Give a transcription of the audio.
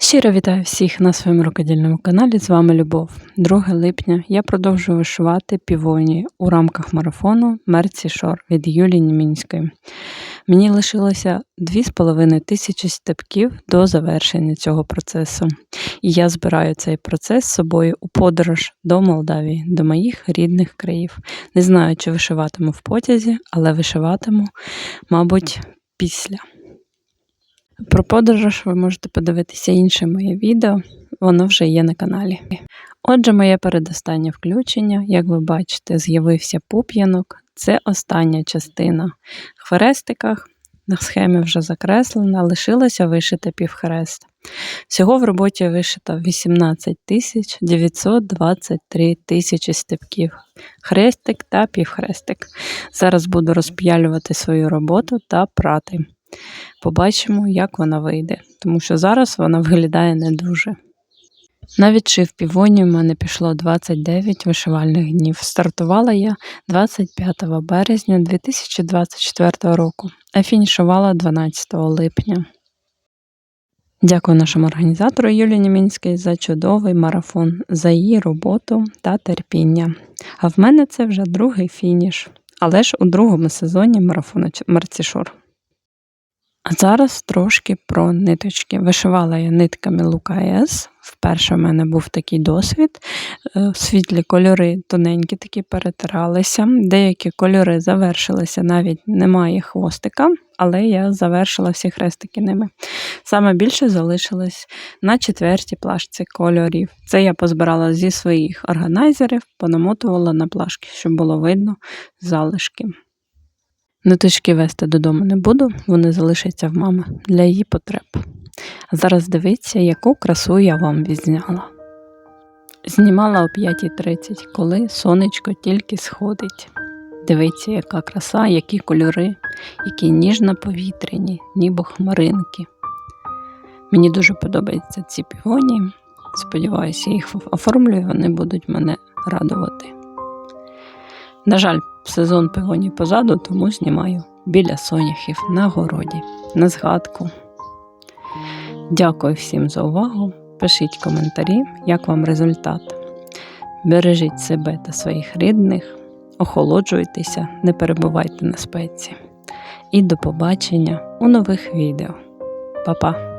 Щиро вітаю всіх на своєму рукодільному каналі. З вами Любов. 2 липня я продовжую вишивати півоні у рамках марафону Мерці Шор від Юлії Німінської. Мені лишилося 2,5 тисячі степків до завершення цього процесу. І я збираю цей процес з собою у подорож до Молдавії, до моїх рідних країв. Не знаю, чи вишиватиму в потязі, але вишиватиму, мабуть, після. Про подорож ви можете подивитися інше моє відео, воно вже є на каналі. Отже, моє передостаннє включення, як ви бачите, з'явився пуп'янок. Це остання частина в хрестиках. На схемі вже закреслена, лишилося вишити півхрест. Всього в роботі вишито 18 тисяч 923 тисячі степків, хрестик та півхрестик. Зараз буду розп'ялювати свою роботу та прати. Побачимо, як вона вийде, тому що зараз вона виглядає не дуже. На відшив півоні в мене пішло 29 вишивальних днів. Стартувала я 25 березня 2024 року, а фінішувала 12 липня. Дякую нашому організатору Юлії Німінській за чудовий марафон, за її роботу та терпіння. А в мене це вже другий фініш, але ж у другому сезоні марафону Марцішор. А зараз трошки про ниточки. Вишивала я нитками Лука С. Вперше в мене був такий досвід. Е, світлі кольори тоненькі такі перетиралися. Деякі кольори завершилися, навіть немає хвостика, але я завершила всі хрестики ними. Саме більше залишилось на четвертій плашці кольорів. Це я позбирала зі своїх органайзерів, понамотувала на плашки, щоб було видно залишки. Ниточки вести додому не буду, вони залишаться в мами для її потреб. А зараз дивіться, яку красу я вам відзняла. Знімала о 5.30, коли сонечко тільки сходить. Дивіться, яка краса, які кольори, які ніжно повітряні, ніби хмаринки. Мені дуже подобаються ці півоні. Сподіваюся, їх оформлюю, вони будуть мене радувати. На жаль, сезон пивоні позаду, тому знімаю біля соняхів на городі, на згадку. Дякую всім за увагу. Пишіть коментарі, як вам результат. Бережіть себе та своїх рідних, охолоджуйтеся, не перебувайте на спеці. І до побачення у нових відео. Па-па!